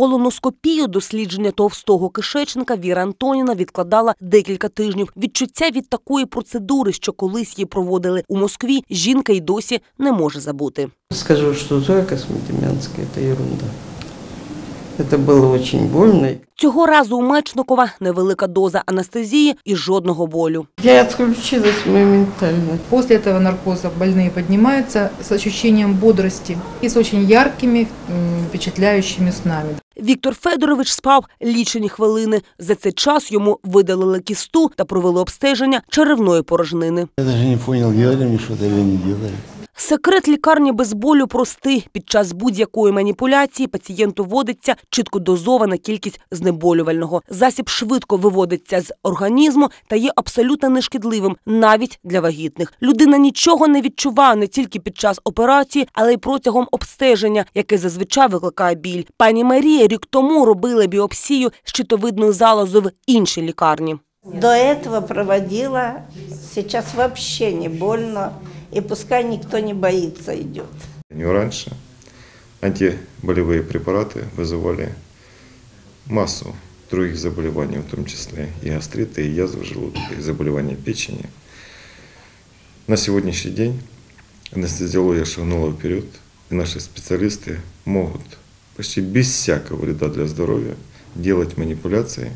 колоноскопію дослідження товстого кишечника Віра Антоніна відкладала декілька тижнів. Відчуття від такої процедури, що колись її проводили у Москві, жінка й досі не може забути. Скажу, что Зоя Косметемянская – это ерунда. Это было очень больно. Цього разу у Мечникова невелика доза анестезії і жодного болю. Я отключилась моментально. После этого наркоза больные поднимаются с ощущением бодрости и с очень яркими, м, впечатляющими снами. Віктор Федорович спав лічені хвилини. За цей час йому видалили кісту та провели обстеження черевної порожнини. Я навіть не зрозумів, что-то не делали. Секрет лікарні без болю простий. Під час будь-якої маніпуляції пацієнту вводиться чітко дозована кількість знеболювального. Засіб швидко виводиться з організму та є абсолютно нешкідливим навіть для вагітних. Людина нічого не відчуває не тільки під час операції, але й протягом обстеження, яке зазвичай викликає біль. Пані Марія рік тому робила біопсію щитовидної залози в іншій лікарні. До этого проводила, сейчас вообще не больно, и пускай никто не боится идет. Не раньше антиболевые препараты вызывали массу других заболеваний, в том числе и гастриты, и язвы желудка, и заболевания печени. На сегодняшний день анестезиология шагнула вперед, и наши специалисты могут почти без всякого вреда для здоровья делать манипуляции,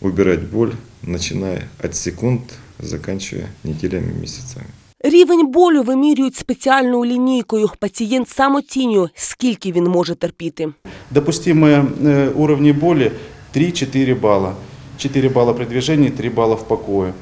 убирать боль, начиная от секунд, заканчивая неделями, месяцами. Рівень болю вимірюють спеціальною лінійкою. Пацієнт сам оцінює, скільки він може терпіти. Допустимые э, уровни боли 3-4 балла. 4 балла при движении, 3 балла в покое.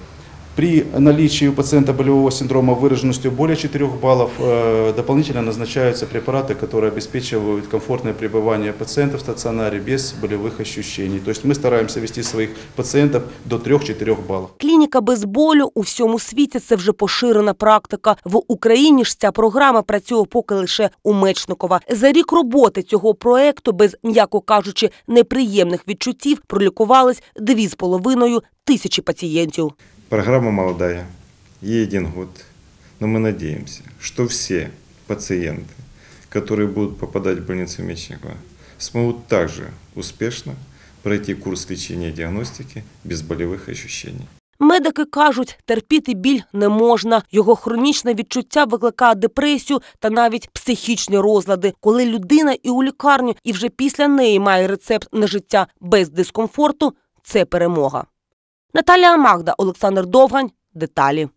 При наличии у пациента болевого синдрома выраженностью более 4 баллов э, дополнительно назначаются препараты, которые обеспечивают комфортное пребывание пациента в стационаре без болевых ощущений. То есть мы стараемся вести своих пациентов до 3-4 баллов. Клініка без болю у всьому світі це вже поширена практика. В Україні ж ця програма працює поки лише у Мечникова. За рік роботи цього проекту, без м'яко кажучи, неприємних відчуттів, пролікувались дві з половиною тисячі пацієнтів. Программа молодая, ей один год, но мы надеемся, что все пациенты, которые будут попадать в больницу Мечникова, смогут также успешно пройти курс лечения и диагностики без болевых ощущений. Медики кажуть, терпіти біль не можна. Його хронічне відчуття викликає депресію та навіть психічні розлади. Коли людина і у лікарню, і вже після неї має рецепт на життя без дискомфорту, це перемога. Наталія Магда, Олександр Довгань. Деталі.